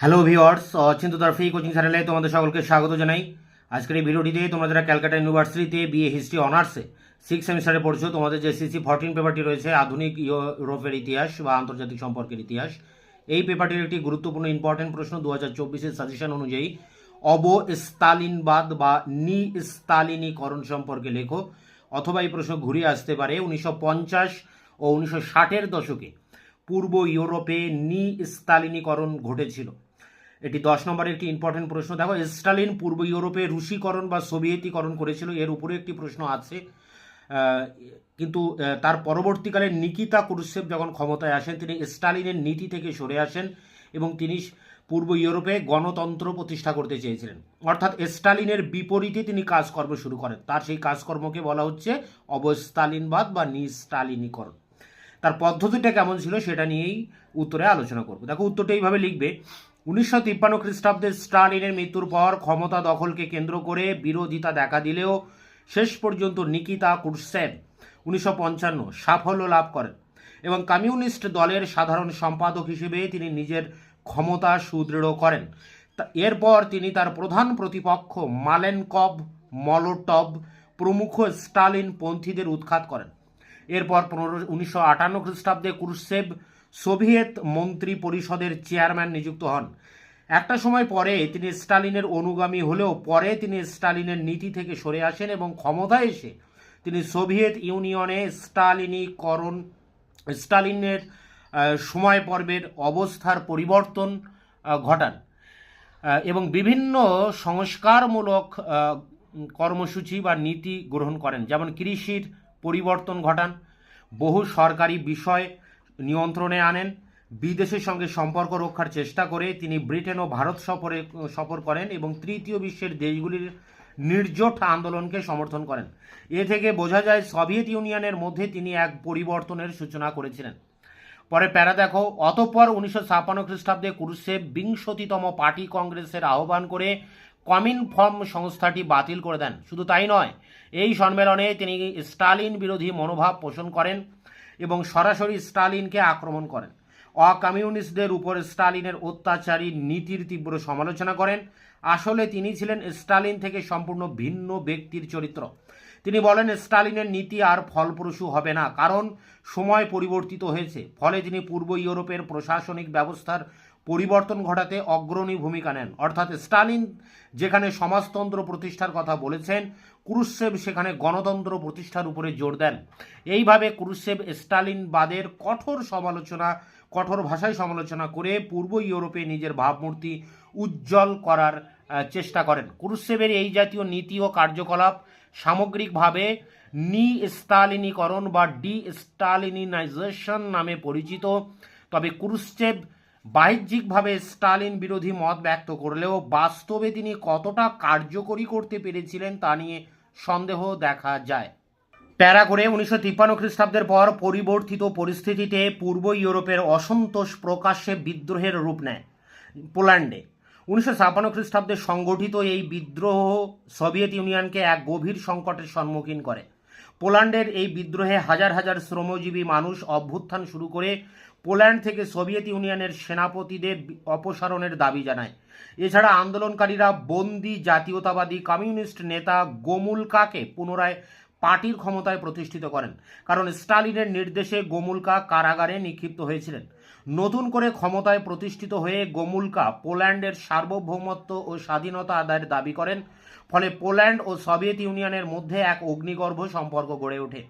Hello viewers Achinta তরফি coaching চ্যানেলে তোমাদের সকলকে স্বাগত জানাই। আজকের এই ভিডিওটিতে তোমরা যারা ক্যালকাটা ইউনিভার্সিটিতে বিএ হিস্ট্রি অনার্সে সিক্স সেমিস্টারে পড়ছো, তোমাদের যে সিসি ফোরটিন পেপারটি রয়েছে, আধুনিক ইউরোপের ইতিহাস বা আন্তর্জাতিক সম্পর্কের ইতিহাস, এই পেপারটির একটি গুরুত্বপূর্ণ ইম্পর্টেন্ট প্রশ্ন দু হাজার চব্বিশের সাজেশন অনুযায়ী, অব স্তালিনবাদ বা নি স্তালিনীকরণ সম্পর্কে লেখো, অথবা এই প্রশ্ন ঘুরে আসতে পারে উনিশশো পঞ্চাশ ও উনিশশো ষাটের দশকে। পূর্ব ইউরোপে নি স্তালিনীকরণ ঘটেছিল। এটি দশ নম্বরের একটি ইম্পর্টেন্ট প্রশ্ন। দেখো, স্টালিন পূর্ব ইউরোপে রুশীকরণ বা সোভিয়েতীকরণ করেছিল, এর উপরে একটি প্রশ্ন আছে। কিন্তু তার পরবর্তীকালে নিকিতা কুরুসেভ যখন ক্ষমতায় আসেন, তিনি স্টালিনের নীতি থেকে সরে আসেন এবং তিনি পূর্ব ইউরোপে গণতন্ত্র প্রতিষ্ঠা করতে চেয়েছিলেন। অর্থাৎ, স্টালিনের বিপরীতে তিনি কাজকর্ম শুরু করেন। তার সেই কাজকর্মকে বলা হচ্ছে অবস্তালিনবাদ বা নিস্টালিনীকরণ তার পদ্ধতিটা কেমন ছিল, সেটা নিয়েই উত্তরে আলোচনা করব। দেখো, উত্তরটা এইভাবে লিখবে উনিশশো তিপ্পান্ন খ্রিস্টাব্দে স্টালিনের মৃত্যুর পর ক্ষমতা দখলকে কেন্দ্র করে বিরোধিতা দেখা দিলেও শেষ পর্যন্ত নিকিতা কুরসেভ উনিশশো পঞ্চান্ন সাফল্য লাভ করেন এবং কমিউনিস্ট দলের সাধারণ সম্পাদক হিসেবে তিনি নিজের ক্ষমতা সুদৃঢ় করেন। এরপর তিনি তার প্রধান প্রতিপক্ষ মালেনকব মলোটব প্রমুখ স্টালিন পন্থীদের উৎখাত করেন। এরপর পনেরো, উনিশশো আটান্ন খ্রিস্টাব্দে কুরসেভ সোভিয়েত মন্ত্রী পরিষদের চেয়ারম্যান নিযুক্ত হন। একটা সময় পরে তিনি স্টালিনের অনুগামী হলেও পরে তিনি স্টালিনের নীতি থেকে সরে আসেন এবং ক্ষমতায় এসে তিনি সোভিয়েত ইউনিয়নে স্টালিনীকরণ, স্টালিনের সময় পর্বের অবস্থার পরিবর্তন ঘটান। এবং বিভিন্ন সংস্কারমূলক কর্মসূচি বা নীতি গ্রহণ করেন। যেমন কৃষির পরিবর্তন ঘটান। বহু সরকারি বিষয় নিয়ন্ত্রণে আনেন। বিদেশের সঙ্গে সম্পর্ক রক্ষার চেষ্টা করে তিনি ব্রিটেন ও ভারত সফরে, সফর করেন এবং তৃতীয় বিশ্বের দেশগুলির নির্জোট আন্দোলনকে সমর্থন করেন। এ থেকে বোঝা যায় সোভিয়েত ইউনিয়নের মধ্যে তিনি এক পরিবর্তনের সূচনা করেছিলেন। পরে প্যারা দেখো, অতঃপর উনিশশো ছাপ্পান্ন খ্রিস্টাব্দে কুরুসেভ বিংশতিতম পার্টি কংগ্রেসের আহ্বান করে কমিন ফর্ম সংস্থাটি বাতিল করে দেন। শুধু তাই নয়, এই সম্মেলনে তিনি স্টালিন বিরোধী মনোভাব পোষণ করেন এবং সরাসরি স্টালিনকে আক্রমণ করেন। অকমিউনিস্টদের উপর স্টালিনের অত্যাচারী নীতির তীব্র সমালোচনা করেন। আসলে তিনি ছিলেন স্টালিন থেকে সম্পূর্ণ ভিন্ন ব্যক্তির চরিত্র। তিনি বলেন, স্টালিনের নীতি আর ফলপ্রসূ হবে না, কারণ সময় পরিবর্তিত হয়েছে। ফলে তিনি পূর্ব ইউরোপের প্রশাসনিক ব্যবস্থার পরিবর্তন ঘটাতে অগ্রণী ভূমিকা নেন। অর্থাৎ স্টালিন যেখানে সমাজতন্ত্র প্রতিষ্ঠার কথা বলেছেন কুরুসেভ সেখানে গণতন্ত্র প্রতিষ্ঠার উপরে জোর দেন। এইভাবে কুরুসেভ স্টালিনবাদের কঠোর সমালোচনা, কঠোর ভাষায় সমালোচনা করে পূর্ব ইউরোপে নিজের ভাবমূর্তি উজ্জ্বল করার চেষ্টা করেন। কুরুসেভের এই জাতীয় নীতি ও কার্যকলাপ সামগ্রিকভাবে নি স্টালিনীকরণ বা ডি স্টালিনাইজেশন নামে পরিচিত। তবে কুরুসেভ বাহ্যিকভাবে স্টালিন বিরোধী মত ব্যক্ত করলেও বাস্তবে তিনি কতটা কার্যকরী করতে পেরেছিলেন তা নিয়ে সন্দেহ দেখা যায়। প্যারা করে উনিশশো তিপ্পান্ন খ্রিস্টাব্দের পর পরিবর্তিত পরিস্থিতিতে পূর্ব ইউরোপের অসন্তোষ প্রকাশ্যে বিদ্রোহের রূপ নেয় পোল্যান্ডে। উনিশশো ছাপ্পান্ন খ্রিস্টাব্দে সংগঠিত এই বিদ্রোহ সোভিয়েত ইউনিয়নকে এক গভীর সংকটের সম্মুখীন করে। পোল্যান্ডের এই বিদ্রোহে হাজার হাজার শ্রমজীবী মানুষ অভ্যুত্থান শুরু করে পোল্যান্ড থেকে সোভিয়েত ইউনিয়নের সেনাপতিদের অপসারণের দাবি জানায়। এছাড়া আন্দোলনকারীরা বন্দি জাতীয়তাবাদী কমিউনিস্ট নেতা গোমুলকাকে পুনরায় পার্টির ক্ষমতায় প্রতিষ্ঠিত করেন, কারণ স্টালিনের নির্দেশে গোমুলকা কারাগারে নিক্ষিপ্ত হয়েছিলেন। নতুন করে ক্ষমতায় প্রতিষ্ঠিত হয়ে গোমুলকা পোল্যান্ডের সার্বভৌমত্ব ও স্বাধীনতা আদায়ের দাবি করেন। ফলে পোল্যান্ড ও সোভিয়েত ইউনিয়নের মধ্যে এক অগ্নিগর্ভ সম্পর্ক গড়ে ওঠে।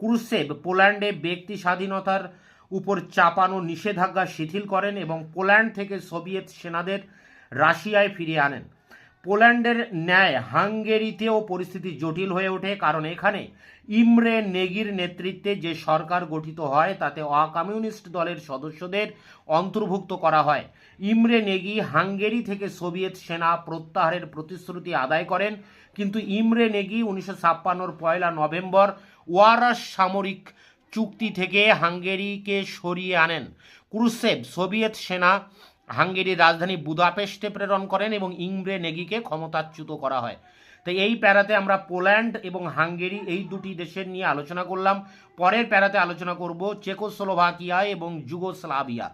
ক্রুসেভ পোল্যান্ডে ব্যক্তি স্বাধীনতার উপর চাপানো নিষেধাজ্ঞা শিথিল করেন এবং পোল্যান্ড থেকে সোভিয়েত সেনাদের রাশিয়ায় ফিরিয়ে আনেন। পোল্যান্ডের ন্যায় হাঙ্গেরিতেও পরিস্থিতি জটিল হয়ে ওঠে, কারণ এখানে ইমরে নেগির নেতৃত্বে যে সরকার গঠিত হয়, তাতে অকমিউনিস্ট দলের সদস্যদের অন্তর্ভুক্ত করা হয়। ইমরে নেগি হাঙ্গেরি থেকে সোভিয়েত সেনা প্রত্যাহারের প্রতিশ্রুতি আদায় করেন, কিন্তু ইমরে নেগি উনিশশো ছাপ্পান্নর পয়লা নভেম্বর ওয়ারাস সামরিক চুক্তি থেকে হাঙ্গেরিকে সরিয়ে আনেন। ক্রুসেভ সোভিয়েত সেনা হাঙ্গেরির রাজধানী বুদাপেস্টে প্রেরণ করেন এবং ইমরে নেগিকে ক্ষমতাচ্যুত করা হয়। তো এই প্যারাতে আমরা পোল্যান্ড এবং হাঙ্গেরি এই দুটি দেশের নিয়ে আলোচনা করলাম। পরের প্যারাতে আলোচনা করব চেকোস্লোভাকিয়া এবং যুগোস্লাভিয়া।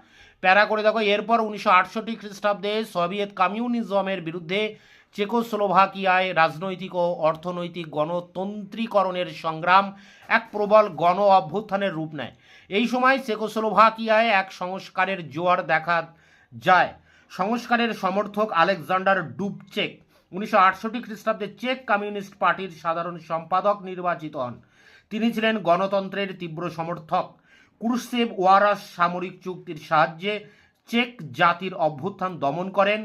প্যারা করে দেখো, এরপর উনিশশো আটষট্টি খ্রিস্টাব্দে সোভিয়েত কমিউনিজমের বিরুদ্ধে চেকোস্লোভাকিয়ায় রাজনৈতিক ও অর্থনৈতিক গণতন্ত্রীকরণের সংগ্রাম এক প্রবল গণ অভ্যুত্থানের রূপ নেয়। এই সময় চেকোস্লোভাকিয়ায় এক সংস্কারের জোয়ার দেখা যায়। সংস্কারের সমর্থক আলেকজান্ডার ডুবচেক উনিশশো আটষট্টি খ্রিস্টাব্দে চেক কমিউনিস্ট পার্টির সাধারণ সম্পাদক নির্বাচিত হন। তিনি ছিলেন গণতন্ত্রের তীব্র সমর্থক। কুরসেভ ওয়ারাস সামরিক চুক্তির সাহায্যে চেক জাতির অভ্যুত্থান দমন করেন।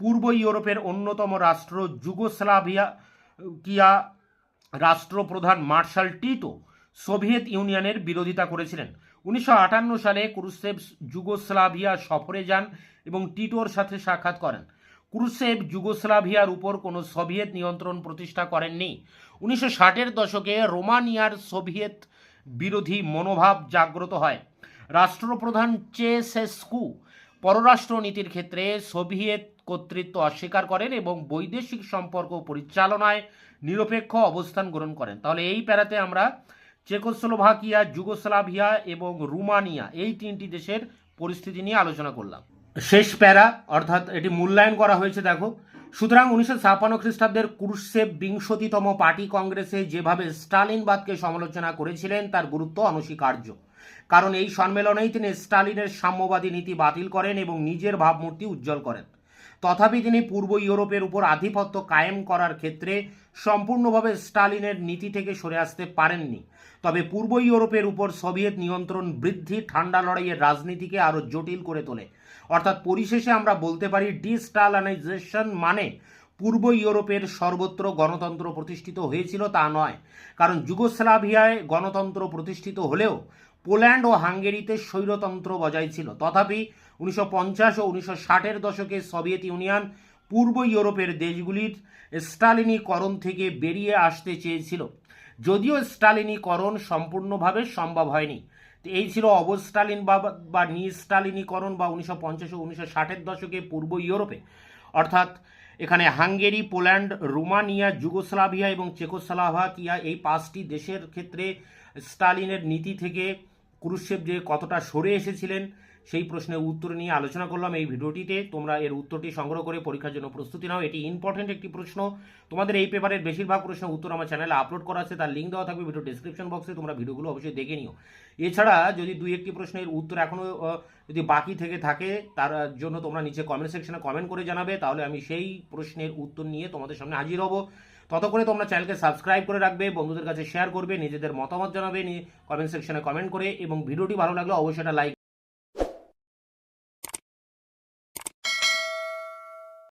পূর্ব ইউরোপের অন্যতম রাষ্ট্র যুগোস্লাভিয়া, কিয়া রাষ্ট্রপ্রধান মার্শাল টিটো সোভিয়েত ইউনিয়নের বিরোধিতা করেছিলেন। উনিশশো আটান্ন সালে ক্রুসেভ যুগোস্লাভিয়া সফরে যান এবং টিটোর সাথে সাক্ষাৎ করেন। ক্রুসেভ যুগোস্লাভিয়ার উপর কোনো সোভিয়েত নিয়ন্ত্রণ প্রতিষ্ঠা করেননি। উনিশশো ষাটের দশকে রোমানিয়ার সোভিয়েত বিরোধী মনোভাব জাগ্রত হয়। রাষ্ট্রপ্রধান চেসেস্কু পররাষ্ট্র নীতির ক্ষেত্রে সোভিয়েত কর্তৃত্ব অস্বীকার করেন এবং বৈদেশিক সম্পর্ক পরিচালনায় নিরপেক্ষ অবস্থান গ্রহণ করেন। তাহলে এই প্যারাতে আমরা চেকোস্লোভাকিয়া, যুগোস্লাভিয়া এবং রুমানিয়া এই তিনটি দেশের পরিস্থিতি নিয়ে আলোচনা করলাম। শেষ প্যারা, অর্থাৎ এটি মূল্যায়ন করা হয়েছে, দেখো। সুতরাং উনিশশো ছাপ্পান্ন খ্রিস্টাব্দের কুরসেভ বিংশতিতম পার্টি কংগ্রেসে যেভাবে স্টালিনবাদকে সমালোচনা করেছিলেন, তার গুরুত্ব অনস্বীকার্য। কারণ এই সম্মেলনেই তিনি স্টালিনের সাম্যবাদী নীতি বাতিল করেন এবং নিজের ভাবমূর্তি উজ্জ্বল করেন। তথাপি তিনি পূর্ব ইউরোপের উপর আধিপত্য কায়েম করার ক্ষেত্রে সম্পূর্ণভাবে স্টালিনের নীতি থেকে সরে আসতে পারেননি। তবে পূর্ব ইউরোপের উপর সোভিয়েত নিয়ন্ত্রণ বৃদ্ধি, ঠান্ডা লড়াইয়ের রাজনীতিকে আরও জটিল করে তোলে। অর্থাৎ পরিশেষে আমরা বলতে পারি, ডিস্টালানাইজেশন মানে পূর্ব ইউরোপের সর্বত্র গণতন্ত্র প্রতিষ্ঠিত হয়েছিল তা নয়। কারণ যুগোস্লাভিয়ায় গণতন্ত্র প্রতিষ্ঠিত হলেও পোল্যান্ড ও হাঙ্গেরিতে স্বৈরতন্ত্র বজায় ছিল। তথাপি উনিশশো পঞ্চাশ ও উনিশশো ষাটের দশকে সোভিয়েত ইউনিয়ন পূর্ব ইউরোপের দেশগুলির স্টালিনীকরণ থেকে বেরিয়ে আসতে চেয়েছিল। যদিও স্টালিনীকরণ সম্পূর্ণভাবে সম্ভব হয়নি। এই ছিল অবস্টালিন বা বা নিস্টালিনীকরণ বা উনিশশো পঞ্চাশ ও উনিশশো ষাটের দশকে পূর্ব ইউরোপে। অর্থাৎ এখানে হাঙ্গেরি, পোল্যান্ড, রোমানিয়া, যুগোস্লাভিয়া এবং চেকোস্লাভাকিয়া এই পাঁচটি দেশের ক্ষেত্রে স্টালিনের নীতি থেকে ক্রুশেভ যে কতটা সরে এসেছিলেন সেই প্রশ্নের উত্তর নিয়ে আলোচনা করলাম এই ভিডিওটিতে। তোমরা এর উত্তরটি সংগ্রহ করে পরীক্ষার জন্য প্রস্তুতি নাও। এটি ইম্পর্টেন্ট একটি প্রশ্ন। তোমাদের এই পেপারের বেশিরভাগ প্রশ্নের উত্তর আমার চ্যানেলে আপলোড করা আছে, তার লিঙ্ক দেওয়া থাকবে ভিডিও ডিসক্রিপশন বক্সে তোমরা ভিডিওগুলো অবশ্যই দেখে নিও। এছাড়া যদি দুই একটি প্রশ্নের উত্তর এখনও যদি বাকি থেকে থাকে, তার জন্য তোমরা নিচে কমেন্ট সেকশনে কমেন্ট করে জানাবে। তাহলে আমি সেই প্রশ্নের উত্তর নিয়ে তোমাদের সামনে হাজির হব। ততক্ষণে তোমরা চ্যানেলকে সাবস্ক্রাইব করে রাখবে, বন্ধুদের কাছে শেয়ার করবে, নিজেদের মতামত জানাবে কমেন্ট সেকশনে কমেন্ট করে। এবং ভিডিওটি ভালো লাগলে অবশ্যই একটা লাইক